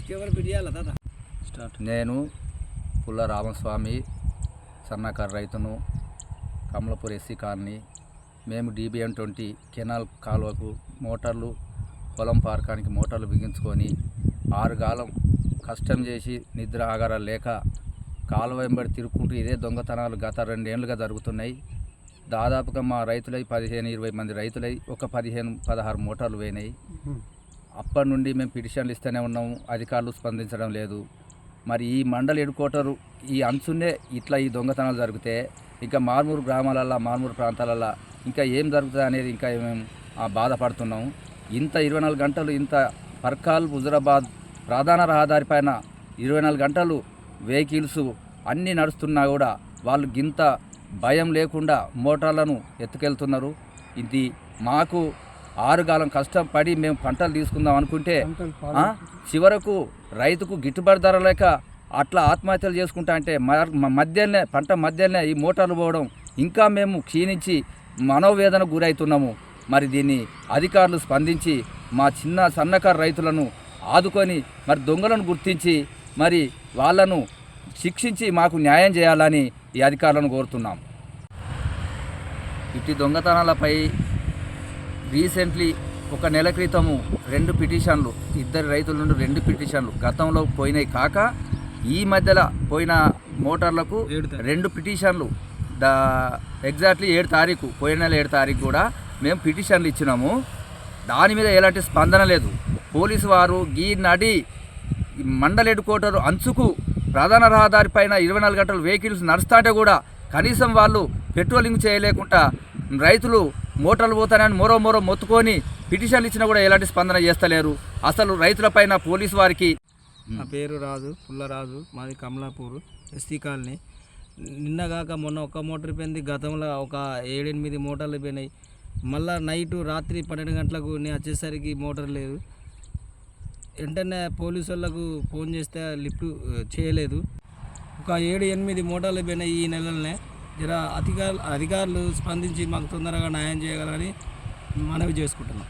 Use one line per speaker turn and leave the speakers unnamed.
ఇక్కడ మోటార్
తాత?
నేను పుల్ల రామస్వామి సన్నకారు రైతును కమలపూర్ ఎస్సీ కాలనీ మేము డీబీఎం ట్వంటీ కెనాల్ కాలువకు మోటార్లు పొలం పారకానికి మోటార్లు బిగించుకొని ఆరు కాలం కష్టం చేసి నిద్ర ఆగారాలు లేక కాలువ వెంబడి తిరుక్కుంటూ ఇదే దొంగతనాలు గత రెండేళ్ళుగా జరుగుతున్నాయి. దాదాపుగా మా రైతులై పదిహేను ఇరవై మంది రైతులై ఒక పదిహేను పదహారు మోటార్లు పోయినాయి అప్పటి నుండి మేము పిటిషన్లు ఇస్తూనే ఉన్నాము అధికారులు స్పందించడం లేదు. మరి ఈ మండలి హెడ్కోటరు ఈ అంచునే ఇట్లా ఈ దొంగతనాలు జరిగితే ఇంకా మార్మూరు గ్రామాలల్లో మార్మూరు ప్రాంతాలల్లో ఇంకా ఏం జరుగుతుంది అనేది ఇంకా మేము బాధపడుతున్నాము ఇంత ఇరవై నాలుగు గంటలు ఇంత పర్కాల్ హుజరాబాద్ ప్రధాన రహదారి పైన ఇరవై నాలుగు గంటలు వెహికల్స్ అన్నీ నడుస్తున్నా కూడా వాళ్ళు గింత భయం లేకుండా మోటార్లను ఎత్తుకెళ్తున్నారు. ఇది మాకు ఆరుగాలం కష్టపడి మేము పంటలు తీసుకుందాం అనుకుంటే చివరకు రైతుకు గిట్టుబాటు ధర లేక అట్లా ఆత్మహత్యలు చేసుకుంటా అంటే మ- మ- మధ్యలోనే పంట మధ్యలోనే ఈ మోటార్లు పోవడం ఇంకా మేము క్షీణించి మనోవేదన గురవుతున్నాము. మరి దీన్ని అధికారులు స్పందించి మా చిన్న సన్నకారు రైతులను ఆదుకొని మరి దొంగలను గుర్తించి మరి వాళ్ళను శిక్షించి మాకు న్యాయం చేయాలని ఈ అధికారులను కోరుతున్నాం. ఇట్టి దొంగతనాలపై రీసెంట్లీ ఒక నెల క్రితము రెండు పిటిషన్లు ఇద్దరు రైతుల నుండి రెండు పిటిషన్లు గతంలో పోయినాయి కాక ఈ మధ్యలో పోయిన మోటార్లకు. రెండు పిటిషన్లు దా ఎగ్జాక్ట్లీ ఏడు తారీఖు పోయిన నెల ఏడు తారీఖు కూడా మేము పిటిషన్లు ఇచ్చినాము. దాని మీద ఎలాంటి స్పందన లేదు. పోలీసు వారు ఈ నడి ఈ మండల హెడ్ క్వార్టర్ అంచుకు ప్రధాన రహదారి పైన ఇరవై నాలుగు గంటలు వెహికల్స్ నడుస్తుంటే కూడా కనీసం వాళ్ళు పెట్రోలింగ్ చేయలేకుండా రైతులు మోటార్లు పోతానని మరో మరో మొత్తుకొని పిటిషన్లు ఇచ్చినా కూడా ఎలాంటి స్పందన చేస్తలేరు. అసలు రైతులపైన పోలీసు వారికి
నా పేరు రాజు పుల్లరాజు మాది కమలాపూర్ ఎస్టీ కాలనీ. నిన్నగాక మొన్న ఒక మోటార్ పోయింది గతంలో ఒక ఏడెనిమిది మోటార్లు పోయినాయి. మళ్ళీ నైట్ రాత్రి పన్నెండు గంటలకు నేను వచ్చేసరికి మోటార్ లేదు. వెంటనే పోలీసు వాళ్ళకు ఫోన్ చేస్తే లిఫ్ట్ చేయలేదు. ఒక ఏడు ఎనిమిది మోటార్లు పోయినాయి ఈ నెలలనే. జర అధికారులు అధికారులు స్పందించి మాకు తొందరగా న్యాయం చేయగలరని మనవి చేసుకుంటున్నాం.